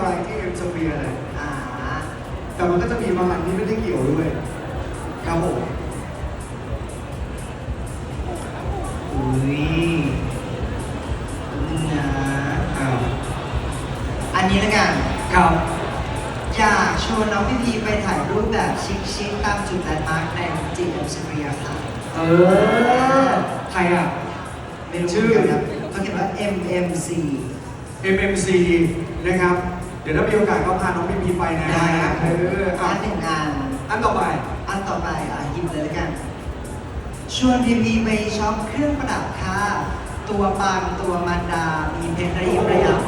อะไรที่เอ็มสเปียร์แหละอ่าแต่มันก็จะมีบางอันที่ไม่ได้เกี่ยวด้วยครับผมอุ้ยนี่นะอ้าวอันนี้ละกันครับ อยากชวนน้องพี่พีไปถ่ายรูปแบบชิคๆตามจุดแลนด์มาร์คในจีเอ็มสเปียร์ค่ะ เออ ใครอะไม่รู้ชื่อเหมืนกันครับเขาเขียนว่า MMC MMC นะครับ เดี๋ยวถ้ามีโอกาสก็พาน้องพีพีไปนะได้ครับ เอออัอะนหนึ่งอันอันต่อไปอันต่อไปอะหยิบเลยละกัน ชวนพีพีไปช็อปเครื่องประดับค่ะ ตัวปังตัวมันดา มีเพชรระยิบระยับ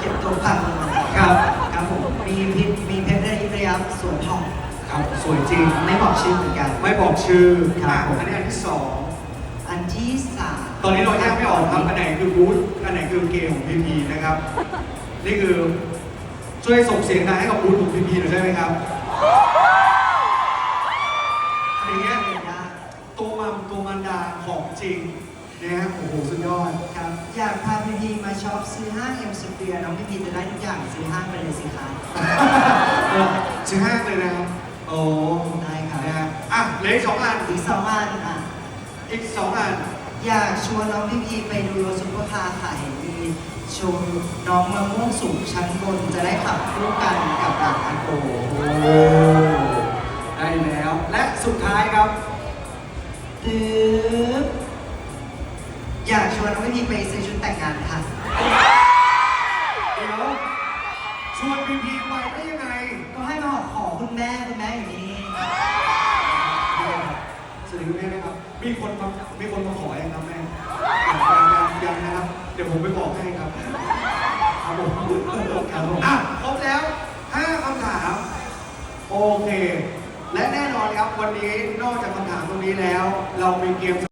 เก็บตัวปังตัวมันดาครับ ครับผมมีเพชรมีเพชรระยิบระยับสวยทองครับสวยจริง ไม่บอกชื่อเหมือนกัน ไม่บอกชื่อครับ อะผมอันนี้อันที่สองอันที่สามตอนนี้เราแยกไม่ออกครับอันไหนคือบูธอันไหนคือเกมของพีพีนะครับ นี่คือ ช่วยส่งเสียงดังให้กับบูธของพีพีหน่อยได้ไหมครับอันนี้ตัวมัมตัวมันดาของจริงนะฮะโอ้โหสุดยอดครับอยากพาพีพีมาช็อปซื้อห้างเอ็มสเปียร์น้องพีพีจะได้ทุกอย่างซื้อห้างไปเลยสิคะชื่อห้างเลยนะครับ โอ้ได้ครับนะฮะอะเหลืออีกสองอันอีกสองอันอะ อีกสองอัน อยากชวนน้องพี่พีไปดูรถซุปเปอร์คาร์ค่ะเห็นมีโชว์น้องมะม่วงสูงชั้นบนจะได้ขับคู่กันกับหลังอันโกโอ้ได้แล้ว และสุดท้ายครับตึ๊บอยากชวนน้องพี่พีไปซื้อชุดแต่งงานค่ะ เดี๋ยวชวนพีพีไปได้ยังไง ก็ให้มาขอคุณแม่คุณแม่อยู่นี่ สวัสดีคุณแม่นะครับ มีคนมามีคนมาขอยังครับแม่ยังยังยังนะครับ เดี๋ยวผมไปบอกให้ครับครับผมครับผมอะครบแล้วห้าคำถาม โอเค และแน่นอนครับวันนี้นอกจากคำถามตรงนี้แล้ว เรามีเกม